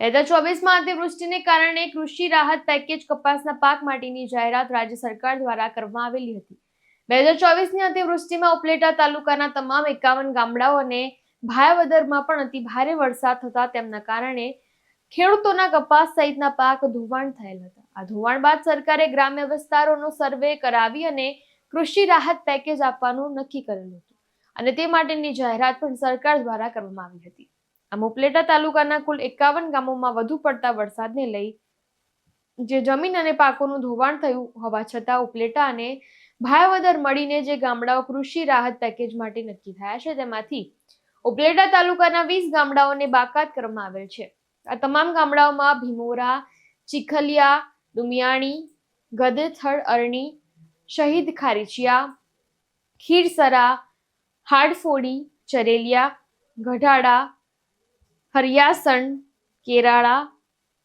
બે હજાર ચોવીસમાં અતિવૃષ્ટિને કારણે કૃષિ રાહત પેકેજ કપાસના પાક માટેની જાહેરાત રાજ્ય સરકાર દ્વારા કરવામાં આવેલી હતી. બે હજાર ચોવીસની અતિવૃષ્ટિમાં ઉપલેટા તાલુકાના તમામ એકાવન ગામડાઓ અને ભાયાવદરમાં પણ અતિ ભારે વરસાદ થતા તેમના કારણે ખેડૂતોના કપાસ સહિતના પાક ધોવાણ થયેલ હતા. આ ધોવાણ બાદ સરકારે ગ્રામ્ય વિસ્તારોનો સર્વે કરાવી અને કૃષિ રાહત પેકેજ આપવાનું નક્કી કરેલું હતું. અને તે માટેની જાહેરાત પણ સરકાર દ્વારા કરવામાં આવી હતી. આમ ઉપલેટા તાલુકાના કુલ એકાવન ગામોમાં વધુ પડતા વરસાદને લઈ જે જમીન અને પાકોનું ધોવાણ થયું હોવા છતાં ઉપલેટા અને ભાયવદર મળીને જે ગામડાઓ કૃષિ રાહત પેકેજ માટે નક્કી થયા છે તેમાંથી ઉપલેટા તાલુકાના વીસ ગામડાઓને બાકાત કરવામાં આવેલ છે. આ તમામ ગામડાઓમાં ભીમોરા, ચીખલિયા દુમિયાણી ગદેથળ અરણી, શહીદ ખારીચિયા, ખીરસરા, હાડફોડી, ચરેલિયા, ગઢાડા હરિયાસણ, કેરાળા,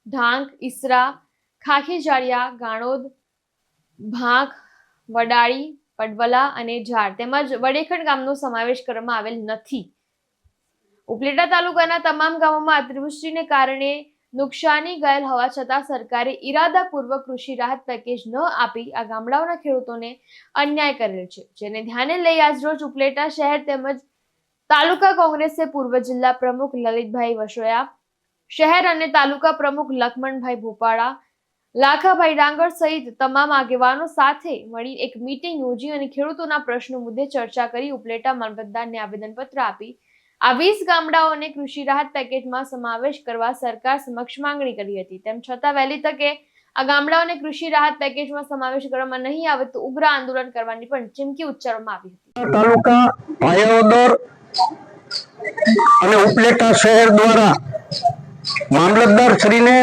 ઢાંક, ઈસરા, ખાખીજાળિયા, ગાણોદ ભાંખ વડાળી, પડવલા અને ઝાડ. તેમજ વડેખંડ ગામનો સમાવેશ કરવામાં આવેલ નથી. ઉપલેટા તાલુકાના તમામ ગામોમાં અતિવૃષ્ટિને કારણે નુકસાની ગયેલ હોવા છતાં સરકારે ઈરાદાપૂર્વક કૃષિ રાહત પેકેજ ન આપી આ ગામડાઓના ખેડૂતોને અન્યાય કરેલ છે. જેને ધ્યાને લઈ આજરોજ ઉપલેટા શહેર તેમજ તાલુકા કોંગ્રેસે પૂર્વ જિલ્લા પ્રમુખ લલિતભાઈ વસોયા, શહેર અને તાલુકા પ્રમુખ લખમણભાઈ ભોપાળા, લાખાભાઈ ડાંગર સહિત તમામ આગેવાનો સાથે મળી એક મીટિંગ યોજી અને ખેડૂતોના પ્રશ્નો મુદ્દે ચર્ચા કરી ઉપલેટા મામલતદારને આવેદનપત્ર આપી. આ વીસ ગામડાઓને કૃષિ રાહત પેકેજમાં સમાવેશ કરવા સરકાર સમક્ષ માંગણી કરી હતી. તેમ છતાં વહેલી તકે આ ગામડાઓને કૃષિ રાહત પેકેજમાં સમાવેશ કરવામાં નહીં આવે તો ઉગ્ર આંદોલન કરવાની પણ ચીમકી ઉચ્ચારવામાં આવી હતી. તાલુકા અને ઉપલેટા શહેર દ્વારા મામલતદાર શ્રીને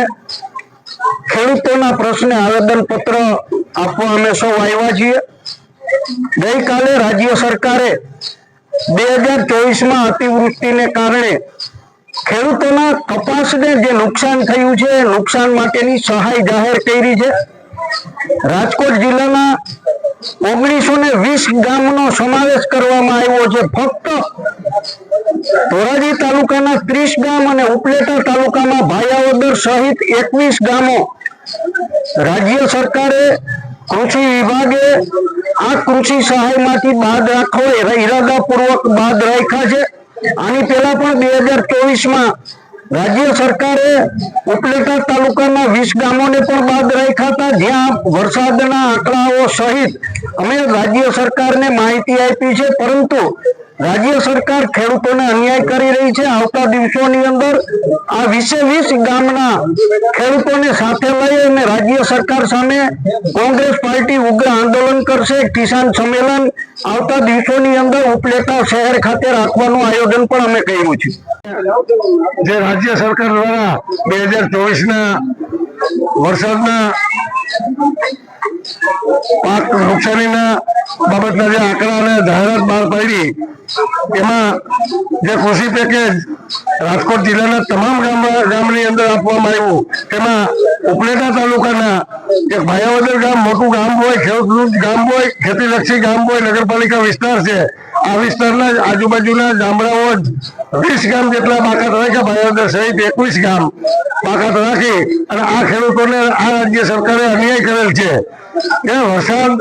ખેડૂતોના પ્રશ્ને આવેદન પત્ર આપવા અમે સૌ આવ્યા છીએ. ગઈકાલે રાજ્ય સરકારે બે હજાર ચોવીસમાં અતિવૃષ્ટિને કારણે ખેડૂતોના કપાસને જે નુકસાન થયું છે નુકસાન માટેની સહાય જાહેર કરી છે. રાજકોટ જિલ્લાના ઓગણીસો ને વીસ ગામનો સમાવેશ કરવામાં આવ્યો છે. ફક્ત ધોરાજી તાલુકાના ત્રીસ ગામ અને ઉપલેટા તાલુકામાં ભાયાવદર સહિત એકવીસ ગામો રાજ્ય સરકારે કૃષિ વિભાગે આ કૃષિ સહાયમાંથી બાદ રાખો ઈરાદાપૂર્વક બાદ રાખ્યા છે. આની પહેલા પણ બે હજાર ચોવીસમાં રાજ્ય સરકારે ઉપલેટા તાલુકાના વીસ ગામોને પણ બાદ રાખ્યા હતા. જ્યાં વરસાદના આંકડાઓ સહિત અમે રાજ્ય સરકારને માહિતી આપી છે. પરંતુ રાજ્ય સરકાર ખેડૂતોને અન્યાય કરી રહી છે. આવતા દિવસોની અંદર આ વીસે વીસ ગામના ખેડૂતોને સાથે લઈ અને રાજ્ય સરકાર સામે કોંગ્રેસ પાર્ટી ઉગ્ર આંદોલન કરશે. કિસાન સંમેલન આવતા દિવસોની અંદર ઉપલેટા શહેર ખાતે રાખવાનું આયોજન પણ અમે કર્યું છે. જે રાજ્ય સરકાર દ્વારા બે હજાર ચોવીસના વરસાદના પાક નુકસાનીના બાબતના જે આંકડા અને જાહેરાત બહાર પાડી એમાં જે કૃષિ પેકેજ રાજકોટ જિલ્લાના તમામ ગામ ગામની અંદર આપવામાં આવ્યું, તેમાં ઉપલેટા તાલુકાના એક ભાયાવદર ગામ, મોટું ગામ હોય, ખેડૂત ગામ હોય, ખેતીલક્ષી ગામ હોય, નગરપાલિકા વિસ્તાર છે. આ વિસ્તારના આજુબાજુના ગામડાઓ વીસ ગામ જેટલા બાકાત રાખ્યા ભાયાવદર સહિત એકવીસ ગામ બાકાત રાખી અને આ ખેડૂતોને આ રાજ્ય સરકારે અન્યાય કરેલ છે. વરસાદ,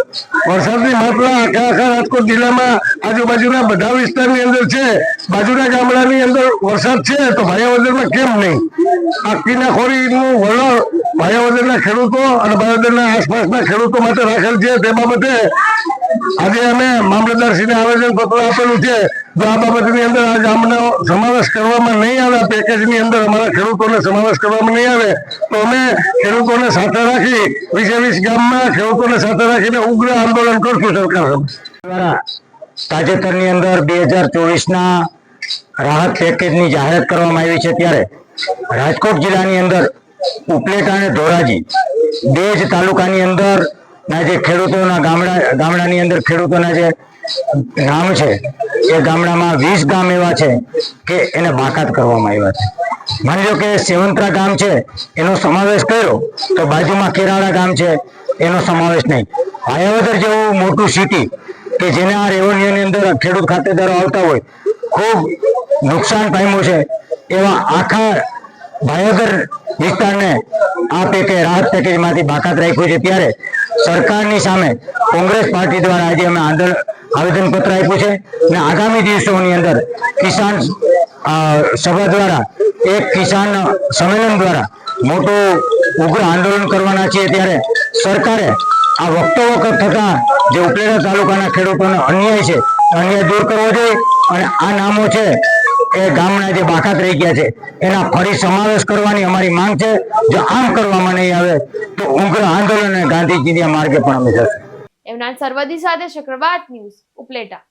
વરસાદની માત્રા આખા આખા રાજકોટ જિલ્લામાં આજુબાજુના બધા વિસ્તારની અંદર છે. બાજુના ગામડાની અંદર વરસાદ છે તો ભાયાવદરમાં કેમ નહીં? આ કિનાખોરીનું વલણ ભાયાવદરના ખેડૂતો અને ભાયાવદરના આસપાસના ખેડૂતો માટે રાખેલ છે. તે બાબતે આજે અમે મામલતદારશ્રીને આવેદન પત્ર આપેલું છે. જો આ બાબતની અંદર આજે ગામનો સમાવેશ કરવામાં નહીં આવે પેકેજની અંદર અમારા ખેડૂતોને સમાવેશ કરવામાં નહીં આવે, તો અમે ખેડૂતોને સાથે રાખી વીસે વીસ ગામમાં ખેડૂતોને સાથે રાખીને ઉગ્ર આંદોલન કરશું સરકાર દ્વારા તાજેતરની અંદર બે હજાર ચોવીસના રાહત પેકેજની જાહેરાત કરવામાં આવી છે ત્યારે રાજકોટ જિલ્લાની અંદર ઉપલેટા અને ધોરાજી બે તાલુકાની અંદર ના જે ખેડૂતોના ગામડા, ગામડાની અંદર ખેડૂતોના જે ગામ છે, એ ગામડામાં વીસ ગામ એવા છે કે એને બાકાત કરવામાં આવ્યા છે. માની લો કે સેવંતરા ગામ છે, એનો સમાવેશ કર્યો, તો બાજુમાં કેરાળા ગામ છે, એનો સમાવેશ નહીં. ભાયાવદર જેવું મોટું સિટી કે જેને રેવન્યુની અંદર ખેડૂત ખાતેદારો આવતા હોય, ખૂબ નુકસાન પામ્યું છે, એવા આખા ભાયાવદર વિસ્તારને આ પેકેજ રાહત પેકેજમાંથી બાકાત રાખ્યું છે. ત્યારે સરકારની સામે કોંગ્રેસ પાર્ટી દ્વારા આજે અમે આંદોલન આવેદનપત્ર આપ્યું છે અને આગામી દિવસોની અંદર કિસાન સભા દ્વારા એક કિસાન સંમેલન દ્વારા મોટું ઉગ્ર આંદોલન કરવાના છીએ. ત્યારે સરકારે આ વખતો વખત થતા જે ઉપલેટા તાલુકાના ખેડૂતોનો અન્યાય છે, અન્યાય દૂર કરવો જોઈએ અને આ નામો છે એ ગામના જે બાકાત રહી ગયા છે, એના ફરી સમાવેશ કરવાની અમારી માંગ છે. જો આમ કરવામાં નહીં આવે, તો ઉગ્ર આંદોલન અને ગાંધીજીના માર્ગે પણ અમે જશું. એમના સરવદી સાથે ચક્રવાત ન્યૂઝ, ઉપલેટા.